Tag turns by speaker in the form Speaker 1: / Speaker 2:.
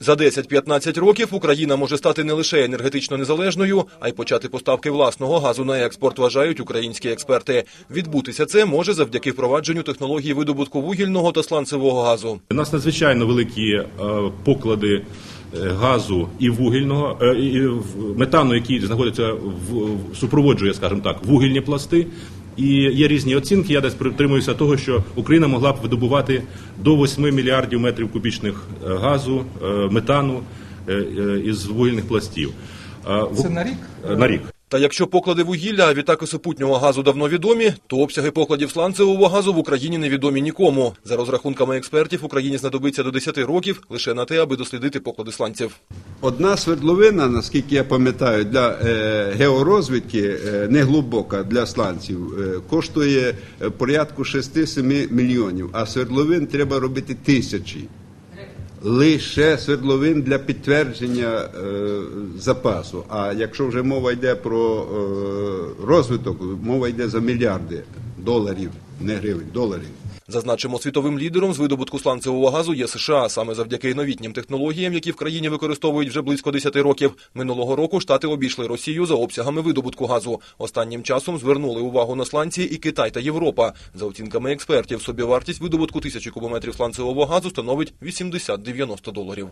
Speaker 1: За 10-15 років Україна може стати не лише енергетично незалежною, а й почати поставки власного газу на експорт, вважають українські експерти. Відбутися це може завдяки впровадженню технологій видобутку вугільного та сланцевого газу.
Speaker 2: У нас надзвичайно великі е, поклади е, газу і вугільного е, і в- метану, який знаходиться в в- супроводжує, скажімо так, вугільні пласти. І є різні оцінки. Я десь притримуюся того, що Україна могла б видобувати до 8 мільярдів метрів кубічних е, газу, е, метану е, із вугільних пластів.
Speaker 3: Це на рік?
Speaker 2: На рік.
Speaker 1: Та якщо поклади вугілля, а відтак і супутнього газу давно відомі, то обсяги покладів сланцевого газу в Україні невідомі нікому. За розрахунками експертів, Україні знадобиться до 10 років лише на те, аби дослідити поклади сланців.
Speaker 4: Одна свердловина, наскільки я пам'ятаю, для е, георозвідки е, неглибока для сланців е, коштує е, порядку 6-7 мільйонів, а свердловин треба робити тисячі. Лише свердловин для підтвердження е, запасу. А якщо вже мова йде про е, розвиток, мова йде за мільярди доларів, не гривень, доларів.
Speaker 1: Зазначимо, світовим лідером з видобутку сланцевого газу є США. Саме завдяки новітнім технологіям, які в країні використовують вже близько 10 років. Минулого року штати обійшли Росію за обсягами видобутку газу. Останнім часом звернули увагу на сланці і Китай та Європа. За оцінками експертів, собівартість видобутку тисячі кубометрів сланцевого газу становить 80-90 доларів.